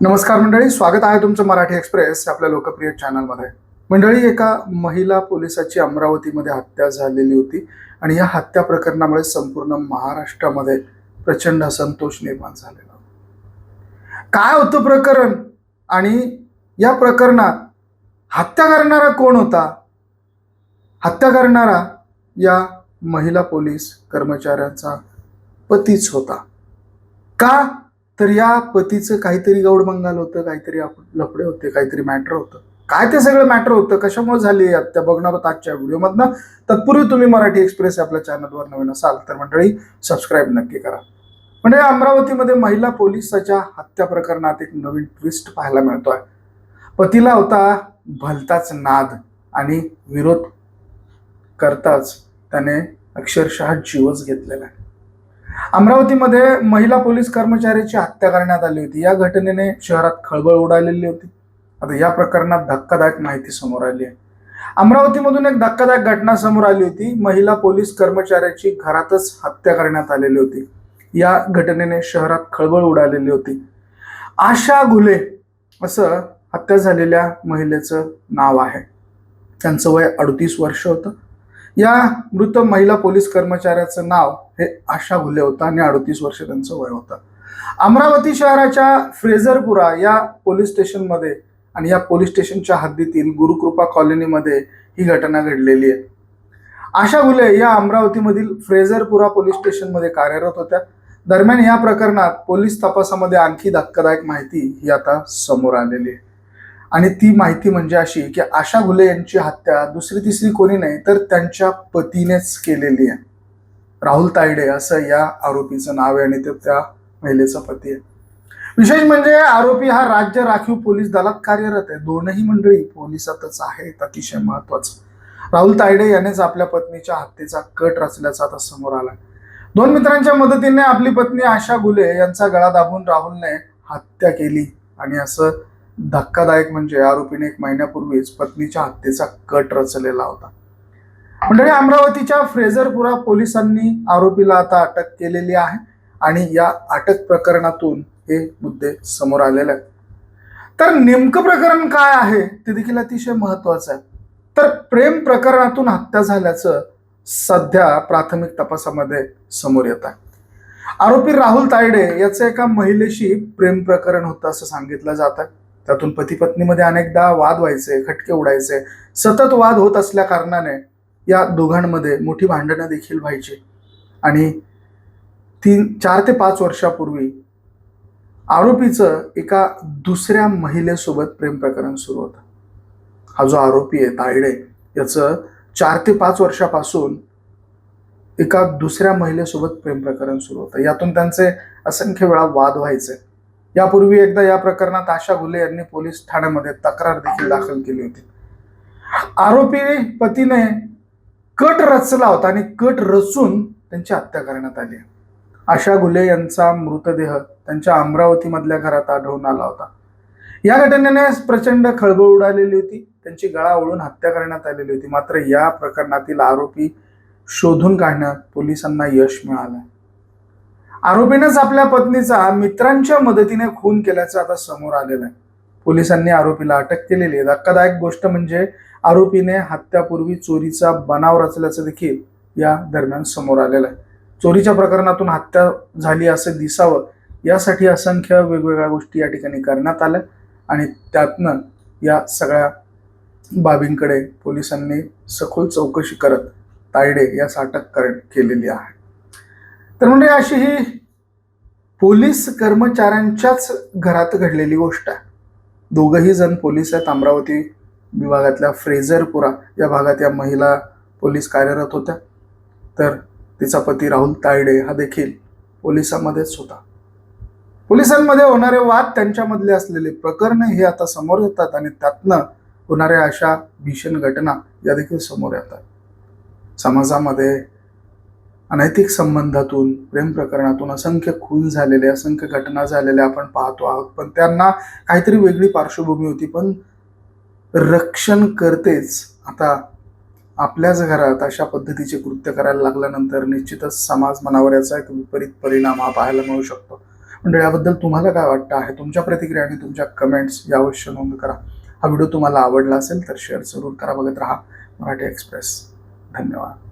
नमस्कार मंडळी स्वागत आहे तुमचं मराठी एक्सप्रेस आपल्या लोकप्रिय चॅनलमध्ये. मंडळी एका महिला पोलिसाची अमरावतीमध्ये हत्या झालेली होती आणि या हत्या प्रकरणामुळे संपूर्ण महाराष्ट्रामध्ये प्रचंड असंतोष निर्माण झालेला होता. काय होतं प्रकरण? आणि या प्रकरणात हत्या करणारा कोण होता? हत्या करणारा या महिला पोलीस कर्मचाऱ्यांचा पतीच होता. का? तर या पतीचं काहीतरी गौड मंगाल होतं काहीतरी आप- लफडे होते काहीतरी मॅटर होतं. काय ते सगळं मॅटर होतं? कशामुळे झाली ही बघणार आहोत आजच्या व्हिडिओमधनं. तत्पूर्वी तुम्ही मराठी एक्सप्रेस आपल्या चॅनलवर नवीन असाल तर मंडळी सबस्क्राईब नक्की करा. म्हणजे अमरावतीमध्ये महिला पोलिसाच्या हत्या प्रकरणात एक नवीन ट्विस्ट पाहायला मिळतोय. पतीला होता भलताच नाद आणि विरोध करताच त्याने अक्षरशः जीवच घेतलेला आहे. अमरावतीमध्ये महिला पोलीस कर्मचाऱ्याची हत्या करण्यात आली होती. या घटनेने शहरात खळबळ उडालेली होती. आता या प्रकरणात धक्कादायक माहिती समोर आली आहे. अमरावतीमधून एक धक्कादायक घटना समोर आली होती. महिला पोलीस कर्मचाऱ्याची घरातच हत्या करण्यात आलेली होती. या घटनेने शहरात खळबळ उडालेली होती. आशा घुले असं हत्या झालेल्या महिलेचं नाव आहे. त्यांचं वय अडतीस वर्ष होतं. या मृत महिला पोलीस कर्मचाऱ्याचं नाव हे आशा भुले होतं आणि अडतीस वर्ष त्यांचं वय होतं. अमरावती शहराच्या फ्रेझरपुरा या पोलीस स्टेशनमध्ये आणि या पोलीस स्टेशनच्या हद्दीतील गुरुकृपा कॉलनीमध्ये ही घटना घडलेली आहे. आशा भुले या अमरावतीमधील फ्रेझरपुरा पोलीस स्टेशनमध्ये कार्यरत होत्या. दरम्यान या प्रकरणात पोलीस तपासामध्ये आणखी धक्कादायक माहिती ही आता समोर आलेली आहे. आणि ती माहिती म्हणजे अशी की आशा घुले यांची हत्या दुसरी तिसरी कोणी नाही तर त्यांच्या पतीनेच केलेली आहे. राहुल तायडे असं या आरोपीचं नाव आहे आणि ते त्या महिलेचा पती आहे. विशेष म्हणजे आरोपी हा राज्य राखीव पोलीस दलात कार्यरत आहे. दोनही मंडळी पोलिसातच आहेत अतिशय महत्वाचं राहुल तायडे यानेच आपल्या पत्नीच्या हत्येचा कट रचल्याचा आता समोर आला दोन मित्रांच्या मदतीने आपली पत्नी आशा गुले यांचा गळा दाबून राहुलने हत्या केली आणि असं धक्कादायक म्हणजे आरोपीने एक महिन्यापूर्वीच पत्नीच्या हत्येचा कट रचलेला होता. मंडळी अमरावतीच्या फ्रेझरपुरा पोलिसांनी आरोपीला आता अटक केलेली आहे आणि या अटक प्रकरणातून हे मुद्दे समोर आलेले आहेत. तर नेमकं प्रकरण काय आहे ते देखील अतिशय महत्वाचं आहे. तर प्रेम प्रकरणातून हत्या झाल्याचं सध्या प्राथमिक तपासामध्ये समोर येत आहे. आरोपी राहुल तायडे याचं एका महिलेशी प्रेम प्रकरण होतं असं सांगितलं जात आहे. त्यातून पती पत्नीमध्ये अनेकदा वाद व्हायचे खटके उडायचे. सतत वाद होत असल्या कारणाने या दोघांमध्ये मोठी भांडणं देखील व्हायची. आणि तीन चार ते पाच वर्षापूर्वी आरोपीचं एका दुसऱ्या महिलेसोबत प्रेम प्रकरण सुरू होतं. हा जो आरोपी आहे तायडे याचं चार ते पाच वर्षापासून एका दुसऱ्या महिलेसोबत प्रेम प्रकरण सुरू होतं. यातून त्यांचे असंख्य वेळा वाद व्हायचे. यापूर्वी एकदा या प्रकरणात आशा घुले यांनी पोलीस ठाण्यामध्ये तक्रार देखील दाखल केली होती. आरोपी पतीने कट रचला होता आणि कट रचून त्यांची हत्या करण्यात आली. आशा घुले यांचा मृतदेह त्यांच्या अमरावतीमधल्या घरात आढळून आला होता. या घटनेने प्रचंड खळबळ उडालेली होती. त्यांची गळा ओळून हत्या करण्यात आलेली होती. मात्र या प्रकरणातील आरोपी शोधून काढण्यात पोलिसांना यश मिळालं. आरोपीनंच आपल्या पत्नीचा मित्रांच्या मदतीने खून केल्याचं आता समोर आलेलं आहे. पोलिसांनी आरोपीला अटक केलेली आहे. धक्कादायक गोष्ट म्हणजे आरोपीने हत्यापूर्वी चोरीचा बनाव रचल्याचं देखील या दरम्यान समोर आलेलं आहे. चोरीच्या प्रकरणातून हत्या झाली असं दिसावं यासाठी असंख्य वेगवेगळ्या गोष्टी या ठिकाणी करण्यात आल्या आणि त्यातनं या सगळ्या बाबींकडे पोलिसांनी सखोल चौकशी करत तायडे यास अटक कर केलेली आहे. तर म्हणजे अशी ही पोलीस कर्मचाऱ्यांच्याच घरात घडलेली गोष्ट आहे. दोघंही जण पोलीस आहेत. अमरावती विभागातल्या फ्रेझरपुरा या भागात या महिला पोलीस कार्यरत होत्या. तर तिचा पती राहुल तायडे हा देखील पोलिसांमध्येच होता. पोलिसांमध्ये होणारे वाद त्यांच्यामधले असलेले प्रकरण हे आता समोर येतात आणि त्यातनं होणाऱ्या अशा भीषण घटना या देखील समोर येतात. समाजामध्ये अनैतिक संबंधातून प्रेम प्रकरणातून असंख्य खून झालेले असंख्य घटना झालेल्या आपण पाहतो आहोत. पण त्यांना काहीतरी वेगळी पार्श्वभूमी होती. पण रक्षण करतेच आता आपल्याच घरात अशा पद्धतीचे कृत्य करायला लागल्यानंतर निश्चितच समाज मनावर याचा एक विपरीत परिणाम हा पाहायला मिळू शकतो. म्हणजे याबद्दल तुम्हाला काय वाटतं आहे? तुमच्या प्रतिक्रिया आणि तुमच्या कमेंट्स या अवश्य नोंद करा. हा व्हिडिओ तुम्हाला आवडला असेल तर शेअर जरूर करा. बघत राहा मराठी एक्सप्रेस धन्यवाद.